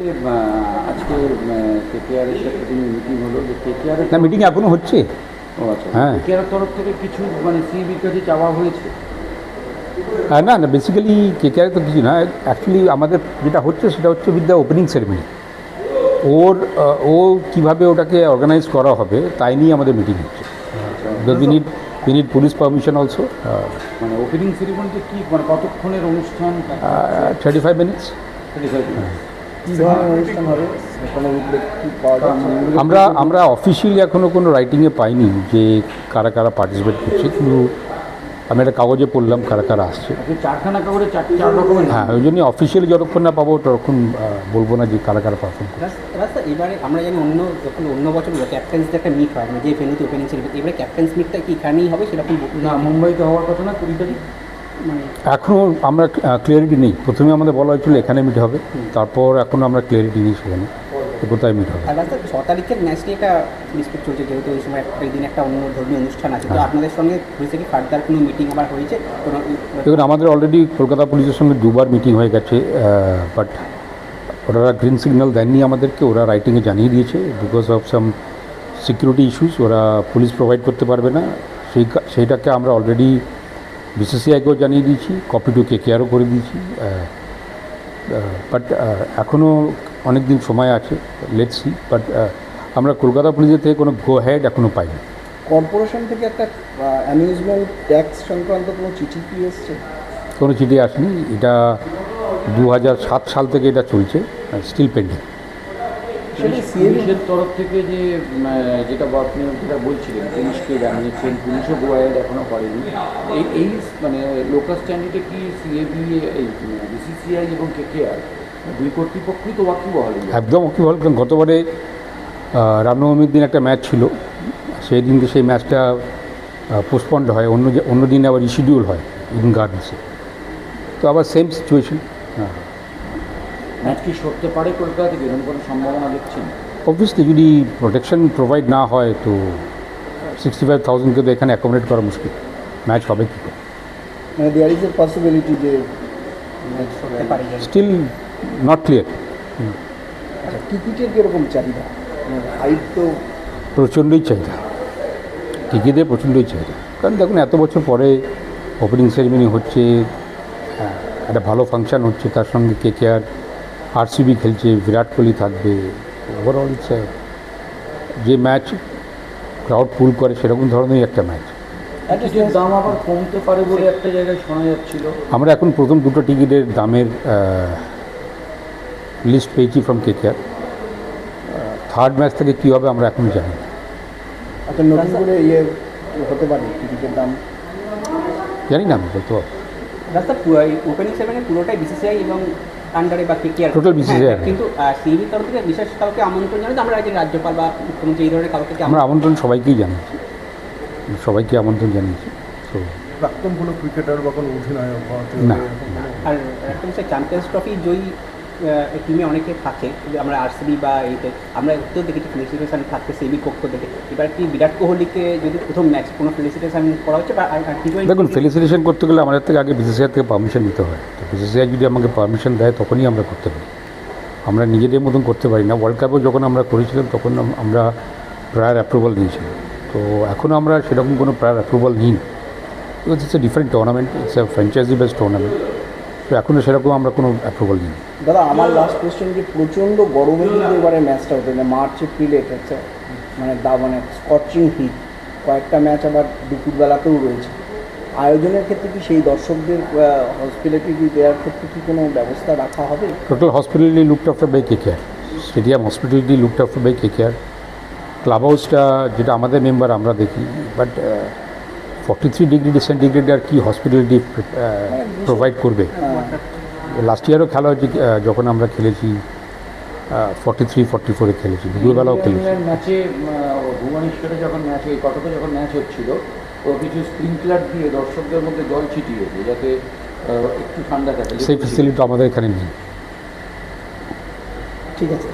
আজকে কেকেআরের সাথে মিটিং হলো যে কেকেআরের না মিটিং এখনও হচ্ছে। ও আচ্ছা। হ্যাঁ। কেকেআরের তরফ থেকে কিছু মানে সিবির কাছে চাওয়া হয়েছে? না না বেসিক্যালি কেকেআর তো কিছু না। অ্যাকচুয়ালি আমাদের যেটা হচ্ছে সেটা হচ্ছে উইথ দ্য ওপেনিং সেরেমনি ওর ও কীভাবে ওটাকে অর্গানাইজ করা হবে তাই নিয়ে আমাদের মিটিং হচ্ছে। We need we need police permission also মানে ওপেনিং সেরিমনিতে কি মানে কতক্ষণের অনুষ্ঠান? থার্টি ফাইভ মিনিটস কি ধরনের অনুষ্ঠান আমরা আমরা অফিসিয়ালি এখনও কোনো রাইটিংয়ে পাইনি যে কারা কারা পার্টিসিপেট করছে কিন্তু আমি একটা কাগজে পড়লাম কারা কারা আসছে। রকমের হ্যাঁ ওই জন্যই অফিসিয়ালি যতক্ষণ না পাবো ততক্ষণ বলব না যে কারা কারা পারফর্ম করছে। এবারে আমরা জানি অন্য যখন অন্য বছর ক্যাপ্টেন্সদের একটা মিট হয় মানে যে ভেনুতে ওপেনিং ছিল এবারে ক্যাপ্টেন্স মিটটা কি এখানেই হবে সেরকম না মুম্বাইতে হওয়ার কথা না কুড়ি তারিখ। এখনও আমরা ক্লিয়ারিটি নেই। প্রথমে আমাদের বলা হয়েছিল এখানে মিট হবে। তারপর এখনও আমরা ক্লিয়ারিটি নেই সেখানে। কোথায় মিট হবে? ছ তারিখের ম্যাচ একটা ডিসপিউট চলছে যেহেতু ওই সময় একটা দিন একটা অন্য ধর্মীয় অনুষ্ঠান আছে। তো আপনাদের সঙ্গে হয়েছে কি ফার্দার কোনো মিটিং আবার হয়েছে? দেখুন আমাদের অলরেডি কলকাতা পুলিশের সঙ্গে দুবার মিটিং হয়ে গেছে বাট ওরা গ্রিন সিগন্যাল দেননি আমাদেরকে। ওরা রাইটিংয়ে জানিয়ে দিয়েছে। Because of some security issues ওরা পুলিশ প্রোভাইড করতে পারবে না। সেই সেইটাকে আমরা অলরেডি বিসিসিআইকেও জানিয়ে দিয়েছি কপি টু কে কেয়ারও করে দিয়েছি বাট এখনও অনেক দিন সময় আছে লেটস সি বাট আমরা কলকাতা পুলিশের থেকে কোনো গো হেড এখনও পাইনি। কর্পোরেশন থেকে একটা অ্যামিউজমেন্ট ট্যাক্স সংক্রান্ত কোনো চিঠি কি এসছে? কোনো চিঠি আসেনি এটা দু সাত সাল থেকে এটা চলছে স্টিল পেন্ডিং সিএবি পুলিশের তরফ থেকে যে যেটা আপনি যেটা বলছিলেন পুলিশকে জানিয়েছেন পুলিশও গোয়াইড এখনও করেনি। এই এই মানে লোকাল স্ট্যান্ডার্ডে কি সিএবি এই বিসিসিআই এবং কেকেআর দুই কর্তৃপক্ষই তো ওয়াকিবহাল একদম কি বল কারণ গতবারে রামনবমীর দিন একটা ম্যাচ ছিল। সেই দিনকে সেই ম্যাচটা পোস্টপন্ড হয় অন্য অন্য দিনে আবার রিশিডিউল হয় ইডেন গার্ডেন্সে তো আবার সেম সিচুয়েশন ম্যাচ কি সরতে পারে কলকাতা থেকে এরকম কোনো সম্ভাবনা দেখছেন? অবভিয়াসলি যদি প্রোটেকশন প্রোভাইড না হয় তো সিক্সটি ফাইভ থাউজেন্ডকে তো এখানে অ্যাকোমোডেট করা মুশকিল। ম্যাচ হবে কী করে? মানে দেয়ার ইজ এ পসিবিলিটি যে পারে। স্টিল নট ক্লিয়ার আচ্ছা টিকিটের কীরকম চাহিদা? হাইট তো প্রচণ্ডই চাহিদা। টিকিটের প্রচণ্ডই চাহিদা। কারণ দেখুন এত বছর পরে ওপেনিং সেরিমনি হচ্ছে একটা ভালো ফাংশন হচ্ছে তার সঙ্গে কে কে আর আরসিবি খেলছে বিরাট কোহলি থাকবে ওভারঅল যে ম্যাচ ক্রাউড পুল করে সেরকম ধরনেরই একটা ম্যাচ দাম আবার কমতে পারে বলে একটা জায়গায় শোনা যাচ্ছিল। আমরা এখন প্রথম দুটো টিকিটের দামের লিস্ট পেয়েছি from K K R third match থেকে কী হবে আমরা এখন জানি না। নতুন করে ইয়ে হতে পারে টিকিটের দাম। জানি না আমি বলতে পারব। রাস্তা ওপেনিং সেভেনের পুরোটাই বিসিসিআই এবং আন্ডারে বা কেকেআর টোটাল হ্যাঁ, কিন্তু সিবি তরফ থেকে বিশেষ কাউকে আমন্ত্রণ জানাতে আমরা রাজ্যের রাজ্যপাল বা মুখ্যমন্ত্রী এই ধরনের কাউকে আমরা আমন্ত্রণ সবাইকেই জানিয়েছি সবাইকে আমন্ত্রণ জানিয়েছি তো প্রাক্তন কোনো ক্রিকেটার বা কোনো অধিনায়ক না, আর একটা চ্যাম্পিয়ন্স ট্রফি জয়ী টিমে অনেকে থাকে আমরা আরসিবি বা এইতে, আমরা তো দেখেছি ফেলিসিটেশন থাকতে সেবি পক্ষ থেকে এবার কি বিরাট কোহলিকে যদি প্রথম ম্যাচ কোনো ফেলিসিটেশন করা হচ্ছে বা আর- আর T20 দেখুন ফেলিসিটেশন করতে গেলে আমাদের থেকে আগে বিসিসিআই থেকে পারমিশন নিতে হয়। তো বিসিসিআই যদি আমাকে পারমিশন দেয়, তখনই আমরা করতে পারি। আমরা নিজেদের মতন করতে পারি না। ওয়ার্ল্ড কাপও যখন আমরা করেছিলাম, তখন আমরা প্রায়ার অ্যাপ্রুভাল নিয়েছিলাম। তো এখনও আমরা সেরকম কোনো প্রায়ার অ্যাপ্রুভাল নিই because it's a different tournament it's a franchise based tournament তো এখনও সেরকম আমরা কোনো অ্যাপ্রুভাল নিই। দাদা আমার লাস্ট কোশ্চেন যে প্রচণ্ড গরমে কিন্তু এবারে ম্যাচটা হতো না মার্চ এপ্রিলে হচ্ছে মানে দা মানে স্কচিং হিট কয়েকটা ম্যাচ আবার দুপুরবেলাতেও রয়েছে। আয়োজনের ক্ষেত্রে কি সেই দর্শকদের হসপিটালিটি দেওয়ার ক্ষেত্রে কি কোনো ব্যবস্থা রাখা হবে? Total hospitality looked after by K care stadium hospitality looked after by K care club হাউসটা যেটা আমাদের মেম্বার আমরা দেখি। But forty three degree centigrade আর কি হসপিটালিটি প্রোভাইড করবে। লাস্ট ইয়ারও খেলা হয়েছে যখন আমরা খেলেছি ফর্টি থ্রি ফর্টি ফোরে খেলেছি দুপুরবেলাও খেলেছি। ম্যাচে ভুবনেশ্বরে যখন ম্যাচ এই কটকে যখন ম্যাচ হচ্ছিল ও কিছু স্প্রিংকলার দিয়ে দর্শকদের মধ্যে জল ছিটিয়েছে যাতে একটু ঠান্ডা থাকে। সেই ফেসিলিটি আমাদের এখানে নেই। ঠিক আছে।